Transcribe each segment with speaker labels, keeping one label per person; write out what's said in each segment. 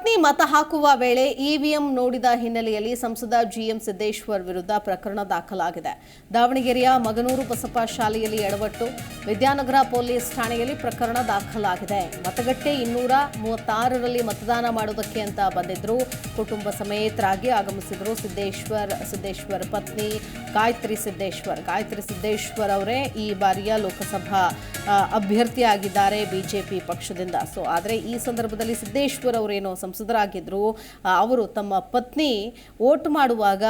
Speaker 1: ಪತ್ನಿ ಮತ ಹಾಕುವ ವೇಳೆ ಇವಿಎಂ ನೋಡಿದ ಹಿನ್ನೆಲೆಯಲ್ಲಿ ಸಂಸದ ಜಿಎಂ ಸಿದ್ದೇಶ್ವರ್ ವಿರುದ್ಧ ಪ್ರಕರಣ ದಾಖಲಾಗಿದೆ. ದಾವಣಗೆರೆಯ ಮಗನೂರು ಬಸಪ್ಪ ಶಾಲೆಯಲ್ಲಿ ಎಡವಟ್ಟು, ವಿದ್ಯಾನಗರ ಪೊಲೀಸ್ ಠಾಣೆಯಲ್ಲಿ ಪ್ರಕರಣ ದಾಖಲಾಗಿದೆ. ಮತಗಟ್ಟೆ ಇನ್ನೂರ ಮೂವತ್ತಾರರಲ್ಲಿ ಮತದಾನ ಮಾಡುವುದಕ್ಕೆ ಅಂತ ಬಂದಿದ್ರು. ಕುಟುಂಬ ಸಮೇತರಾಗಿ ಆಗಮಿಸಿದ್ರು. ಸಿದ್ದೇಶ್ವರ್ ಸಿದ್ದೇಶ್ವರ್ ಪತ್ನಿ ಗಾಯತ್ರಿ ಸಿದ್ದೇಶ್ವರ್. ಗಾಯತ್ರಿ ಸಿದ್ದೇಶ್ವರ್ ಅವರೇ ಈ ಬಾರಿಯ ಲೋಕಸಭಾ ಅಭ್ಯರ್ಥಿಯಾಗಿದ್ದಾರೆ ಬಿಜೆಪಿ ಪಕ್ಷದಿಂದ. ಸೊ ಆದರೆ ಈ ಸಂದರ್ಭದಲ್ಲಿ ಸಿದ್ದೇಶ್ವರ್ ಅವರೇನೋ ಸಂಸದರಾಗಿದ್ದರು ಅವರು ತಮ್ಮ ಪತ್ನಿ ಓಟ್ ಮಾಡುವಾಗ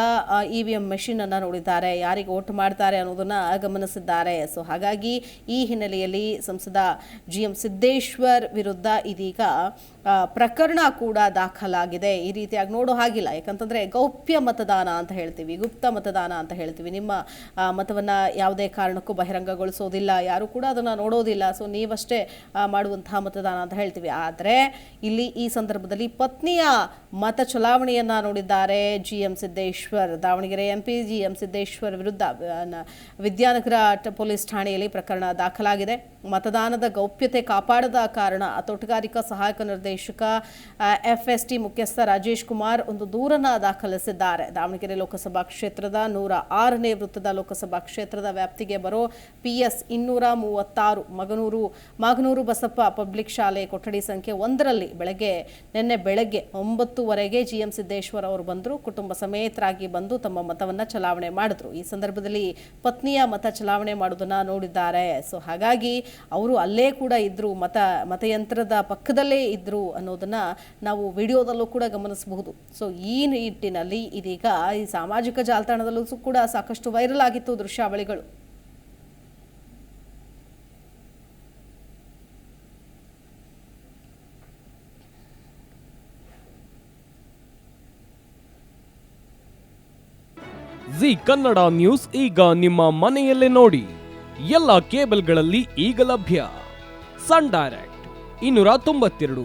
Speaker 1: ಇ ವಿ ಎಂ ಮೆಷಿನನ್ನು ನೋಡಿದ್ದಾರೆ. ಯಾರಿಗೆ ಓಟ್ ಮಾಡ್ತಾರೆ ಅನ್ನೋದನ್ನು ಗಮನಿಸಿದ್ದಾರೆ. ಸೊ ಹಾಗಾಗಿ ಈ ಹಿನ್ನೆಲೆಯಲ್ಲಿ ಸಂಸದ ಜಿ ಎಂ ಸಿದ್ದೇಶ್ವರ್ ವಿರುದ್ಧ ಇದೀಗ ಪ್ರಕರಣ ಕೂಡ ದಾಖಲಾಗಿದೆ. ಈ ರೀತಿಯಾಗಿ ನೋಡೋ ಹಾಗಿಲ್ಲ. ಯಾಕಂತಂದರೆ ಗೌಪ್ಯ ಮತದಾನ ಅಂತ ಹೇಳ್ತೀವಿ. ಗುಪ್ತ ಮತದಾನ ಅಂತ ಹೇಳ್ತೀವಿ. ನಿಮ್ಮ ಮತವನ್ನು ಯಾವುದೇ ಕಾರಣಕ್ಕೂ ಬಹಿರಂಗಗೊಳಿಸೋದಿಲ್ಲ. ಯಾರು ಕೂಡ ಅದನ್ನು ನೋಡೋದಿಲ್ಲ. ಸೊ ನೀವಷ್ಟೇ ಮಾಡುವಂತಹ ಮತದಾನ ಅಂತ ಹೇಳ್ತೀವಿ. ಆದರೆ, ಇಲ್ಲಿ ಈ ಸಂದರ್ಭದಲ್ಲಿ ಪತ್ನಿಯ ಮತ ಚಲಾವಣೆಯನ್ನು ನೋಡಿದ್ದಾರೆ. G M Siddeshwar, Davanagere M P G M Siddeshwar ವಿರುದ್ಧ ವಿದ್ಯಾನಗರ ಪೊಲೀಸ್ ಠಾಣೆಯಲ್ಲಿ ಪ್ರಕರಣ ದಾಖಲಾಗಿದೆ. ಮತದಾನದ ಗೌಪ್ಯತೆ ಕಾಪಾಡದ ಕಾರಣ ತೋಟಗಾರಿಕಾ ಸಹಾಯಕ ನಿರ್ದೇಶಕ ಎಫ್ ಎಸ್ ಟಿ ಮುಖ್ಯಸ್ಥ ರಾಜೇಶ್ ಕುಮಾರ್ ಒಂದು ದೂರನ್ನ ದಾಖಲಿಸಿದ್ದಾರೆ. ದಾವಣಗೆರೆ ಲೋಕಸಭಾ ಕ್ಷೇತ್ರದ ನೂರ ಆರನೇ ವೃತ್ತದ ಲೋಕಸಭಾ ಕ್ಷೇತ್ರದ ವ್ಯಾಪ್ತಿಗೆ ಬರೋ ಪಿ ಎಸ್ ಇನ್ನೂರ ಮೂವತ್ತಾರು ಮಗನೂರು, ಮಾಗನೂರು ಬಸಪ್ಪ ಪಬ್ಲಿಕ್ ಶಾಲೆ ಕೊಠಡಿ ಸಂಖ್ಯೆ ಒಂದರಲ್ಲಿ ಬೆಳಗ್ಗೆ, ನಿನ್ನೆ ಬೆಳಗ್ಗೆ ಒಂಬತ್ತುವರೆಗೆ ಜಿ ಎಂ ಸಿದ್ದೇಶ್ವರ್ ಅವರು ಬಂದರು. ಕುಟುಂಬ ಸಮೇತರಾಗಿ ಬಂದು ತಮ್ಮ ಮತವನ್ನ ಚಲಾವಣೆ ಮಾಡಿದ್ರು. ಈ ಸಂದರ್ಭದಲ್ಲಿ ಪತ್ನಿಯ ಮತ ಚಲಾವಣೆ ಮಾಡೋದನ್ನ ನೋಡಿದ್ದಾರೆ. ಸೊ, ಹಾಗಾಗಿ ಅವರು ಅಲ್ಲೇ ಕೂಡ ಇದ್ರು. ಮತ ಮತಯಂತ್ರದ ಪಕ್ಕದಲ್ಲೇ ಇದ್ರು. ಅನ್ನೋದನ್ನ ನಾವು ವಿಡಿಯೋದಲ್ಲೂ ಕೂಡ ಗಮನಿಸಬಹುದು. ಸೊ ಈ ನಿಟ್ಟಿನಲ್ಲಿ ಇದೀಗ ಈ ಸಾಮಾಜಿಕ ಜಾಲತಾಣದಲ್ಲೂ ಕೂಡ ಸಾಕಷ್ಟು ವೈರಲ್ ಆಗಿತ್ತು ದೃಶ್ಯಾವಳಿಗಳು.
Speaker 2: ಜಿ ಕನ್ನಡ ನ್ಯೂಸ್ ಈಗ ನಿಮ್ಮ ಮನೆಯಲ್ಲೇ ನೋಡಿ. ಎಲ್ಲ ಕೇಬಲ್ಗಳಲ್ಲಿ ಈಗ ಲಭ್ಯ. ಸನ್ ಡೈರೆಕ್ಟ್, ಇನ್ನೂರ ತೊಂಬತ್ತೆರಡು.